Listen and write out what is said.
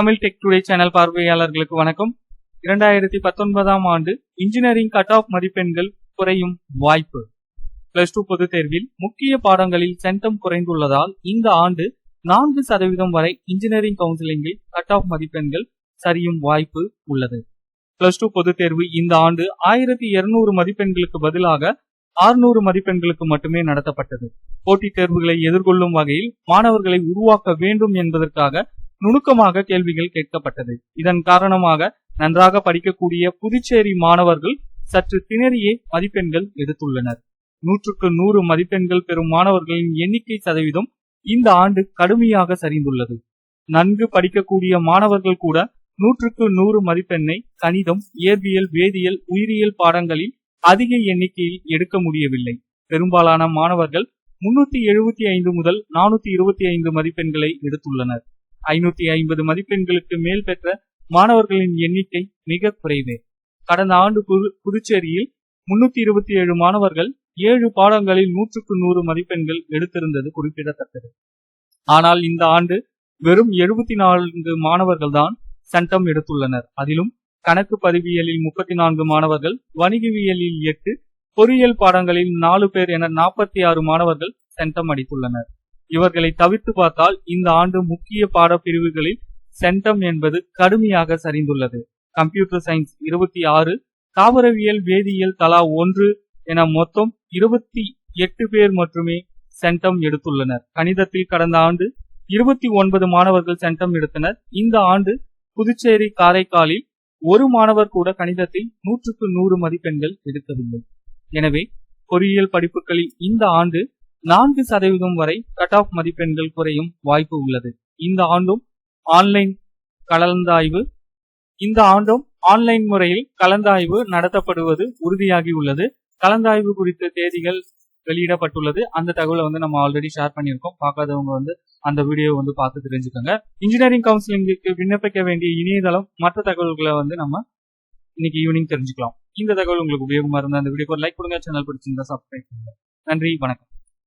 Tamil tech today channel பார்வையாளர்களுக்கு வணக்கம். இரண்டாயிரத்தி பத்தொன்பதாம் ஆண்டு இன்ஜினியரிங் கட் ஆஃப் மதிப்பெண்கள் குறையும் வாய்ப்பு. பிளஸ் டூ பொதுத் தேர்வில் முக்கிய பாடங்களில் சென்டம் குறைந்துள்ளதால் இந்த ஆண்டு நான்கு சதவீதம் வரை இன்ஜினியரிங் கவுன்சிலிங்கில் கட் ஆஃப் மதிப்பெண்கள் சரியும் வாய்ப்பு உள்ளது. பிளஸ் டூ பொதுத் தேர்வு இந்த ஆண்டு ஆயிரத்தி இருநூறு மதிப்பெண்களுக்கு பதிலாக ஆறுநூறு மதிப்பெண்களுக்கு மட்டுமே நடத்தப்பட்டது. போட்டித் தேர்வுகளை எதிர்கொள்ளும் வகையில் மாணவர்களை உருவாக்க வேண்டும் என்பதற்காக நுணுக்கமாக கேள்விகள் கேட்கப்பட்டது. இதன் காரணமாக நன்றாக படிக்கக்கூடிய புதுச்சேரி மாணவர்கள் சற்று திணறியே மதிப்பெண்கள் எடுத்துள்ளனர். நூற்றுக்கு நூறு மதிப்பெண்கள் பெறும் மாணவர்களின் எண்ணிக்கை சதவீதம் இந்த ஆண்டு கடுமையாக சரிந்துள்ளது. நன்கு படிக்கக்கூடிய மாணவர்கள் கூட நூற்றுக்கு நூறு மதிப்பெண்ணை கணிதம் இயற்பியல் வேதியியல் உயிரியல் பாடங்களில் அதிக எண்ணிக்கையில் எடுக்க முடியவில்லை. பெரும்பாலான மாணவர்கள் முன்னூத்தி எழுபத்தி ஐந்து முதல் நானூத்தி இருபத்தி ஐந்து மதிப்பெண்களை எடுத்துள்ளனர். ஐநூத்தி ஐம்பது மதிப்பெண்களுக்கு மேல் பெற்ற மாணவர்களின் எண்ணிக்கை மிக குறைவே. கடந்த ஆண்டு புது- புதுச்சேரியில் முன்னூத்தி இருபத்தி ஏழு மாணவர்கள் ஏழு பாடங்களில் நூற்றுக்கு நூறு மதிப்பெண்கள் எடுத்திருந்தது குறிப்பிடத்தக்கது. ஆனால் இந்த ஆண்டு வெறும் எழுபத்தி நான்கு மாணவர்கள் தான் சென்டம் எடுத்துள்ளனர். அதிலும் கணக்கு பதிவியலில் முப்பத்தி நான்கு மாணவர்கள் வணிகவியலில் எட்டு பொறியியல் பாடங்களில் நாலு பேர் என நாற்பத்தி ஆறு மாணவர்கள் சென்டம் அடித்துள்ளனர். இவர்களை தவிர்த்து பார்த்தால் இந்த ஆண்டு முக்கிய பாடப்பிரிவுகளில் சென்டம் என்பது கடுமையாக சரிந்துள்ளது. கம்ப்யூட்டர் சயின்ஸ் இருபத்தி ஆறு தாவரவியல் வேதியியல் தலா ஒன்று என மொத்தம் இருபத்தி எட்டு பேர் மட்டுமே சென்டம் எடுத்துள்ளனர். கணிதத்தில் கடந்த ஆண்டு இருபத்தி ஒன்பது மாணவர்கள் சென்டம் எடுத்தனர். இந்த ஆண்டு புதுச்சேரி காரைக்காலில் ஒரு மாணவர் கூட கணிதத்தில் நூற்றுக்கு நூறு மதிப்பெண்கள் எடுக்கவில்லை. எனவே பொறியியல் படிப்புகளில் இந்த ஆண்டு நான்கு சதவீதம் வரை கட் ஆஃப் மதிப்பெண்கள் குறையும் வாய்ப்பு உள்ளது. இந்த ஆண்டும் ஆன்லைன் கலந்தாய்வு இந்த ஆண்டும் ஆன்லைன் முறையில் கலந்தாய்வு நடத்தப்படுவது உறுதியாகி உள்ளது. கலந்தாய்வு குறித்த தேதிகள் வெளியிடப்பட்டுள்ளது. அந்த தகவலை வந்து நம்ம ஆல்ரெடி ஷேர் பண்ணியிருக்கோம். பார்க்காதவங்க வந்து அந்த வீடியோ வந்து பார்த்து தெரிஞ்சுக்கோங்க. இன்ஜினியரிங் கவுன்சிலிங்க்கு விண்ணப்பிக்க வேண்டிய இணையதளம் மற்ற தகவல்களை வந்து நம்ம இன்னைக்கு ஈவினிங் தெரிஞ்சுக்கலாம். இந்த தகவல் உங்களுக்கு உபயோகமா இருந்தால் அந்த வீடியோக்கு லைக் கொடுங்க. சேனல் பிடிச்சிருந்தா சப்ஸ்கிரைப் பண்ணுங்க. நன்றி வணக்கம்.